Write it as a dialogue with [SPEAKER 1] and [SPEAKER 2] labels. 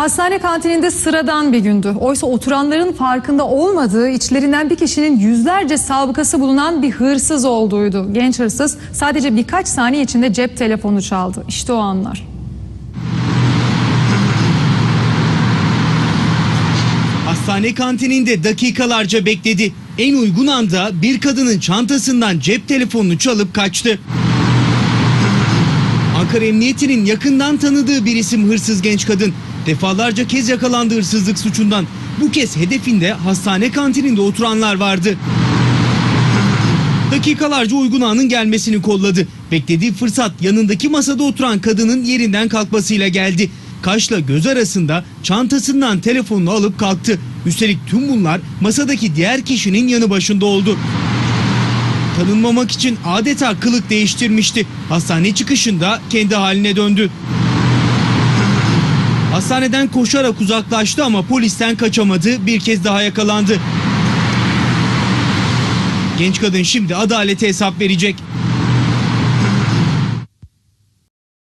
[SPEAKER 1] Hastane kantininde sıradan bir gündü. Oysa oturanların farkında olmadığı içlerinden bir kişinin yüzlerce sabıkası bulunan bir hırsız olduğuydu. Genç hırsız sadece birkaç saniye içinde cep telefonu çaldı. İşte o anlar.
[SPEAKER 2] Hastane kantininde dakikalarca bekledi. En uygun anda bir kadının çantasından cep telefonunu çalıp kaçtı. Ankara Emniyeti'nin yakından tanıdığı bir isim hırsız genç kadın. Defalarca kez yakalandı hırsızlık suçundan. Bu kez hedefinde hastane kantininde oturanlar vardı. Dakikalarca uygun anın gelmesini kolladı. Beklediği fırsat yanındaki masada oturan kadının yerinden kalkmasıyla geldi. Kaşla göz arasında çantasından telefonunu alıp kalktı. Üstelik tüm bunlar masadaki diğer kişinin yanı başında oldu. Tanınmamak için adeta kılık değiştirmişti. Hastane çıkışında kendi haline döndü. Hastaneden koşarak uzaklaştı ama polisten kaçamadı. Bir kez daha yakalandı. Genç kadın şimdi adalete hesap verecek.